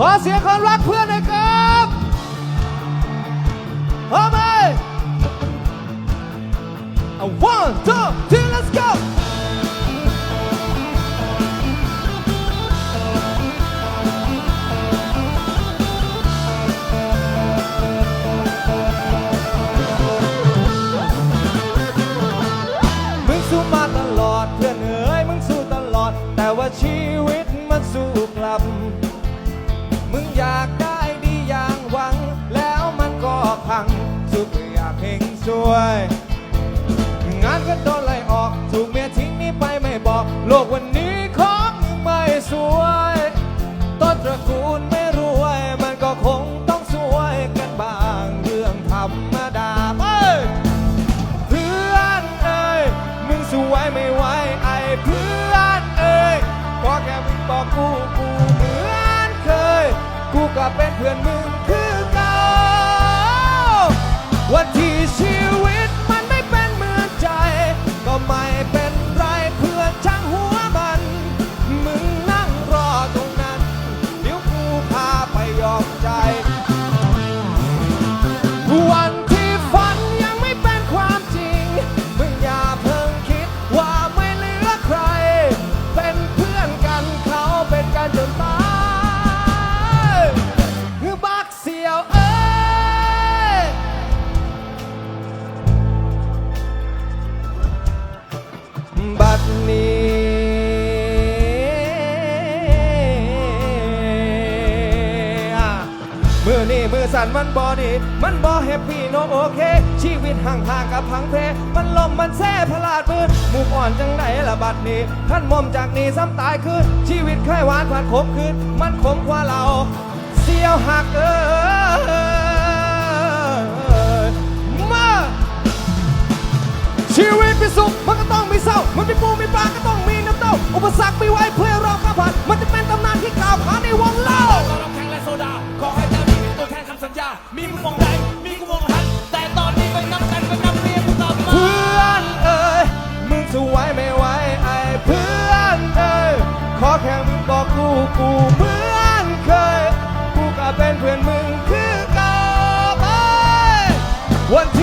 ขอเสียงคนรักเพื่อนหน่อยครับพร้อมไหม A one two three let's go มึงสู้มาตลอดเพื่อนเอ๋ยมึงสู้ตลอด แต่ว่าชีวิตมันสู้กลับ มึงอยากได้ดีอย่างหวัง แล้วมันก็พังสุดอยากเฮงสวย งานก็โดนไล่ออกถูกเมียทิ้งนี่ไปไม่บอก โลกวันนี้ของมึงไม่สวยต้นตระกูลไม่รวย มันก็คงต้องสวยกันบ้างเรื่องธรรมดาไปเพื่อนเอ้ยมึงสวยไม่ไหวไอ้เพื่อนเอ้ยขอแค่มึงบอกกู กูก็เป็นเพื่อนมึง บัดนี้ มือนี่มือสั่นมันบอดี มันบอแฮปปี้โนโอเค ชีวิตห่างห่างกับพังเพ มันลมมันแซ่พลาดมือหมูอ่อนจังไหนละบัดนี้ท่านมอมจากนี้ซ้ำตายคืนชีวิตค่อยหวานผ่านขมคืนมันขมกว่าเราเสียวหักเออมาชีวิตเป็นสุข มันมีปูมีปลาก็ต้องมีน้ำเต้า อุปสรรคไม่ไว้เพื่อเราข้าผัานมันจะเป็นตำนานที่กล่าวขานในวงเล่าตอนราแข่งและโซดา ขอให้เจ้าที่เป็นตัวแทนคำสัญญา มีมุมมองใด มีกุมองหัน แต่ตอนนี้ไปนับกันไปนับเรียงกูตามาเพื่อนเอ้ย มึงสู้ไหวไม่ไหวไอ้เพื่อนเอ้ย ขอแค่มึงบอกกูกูเพื่อนเคย กูก็เป็นเพื่อนมึงคือก่าไปวัน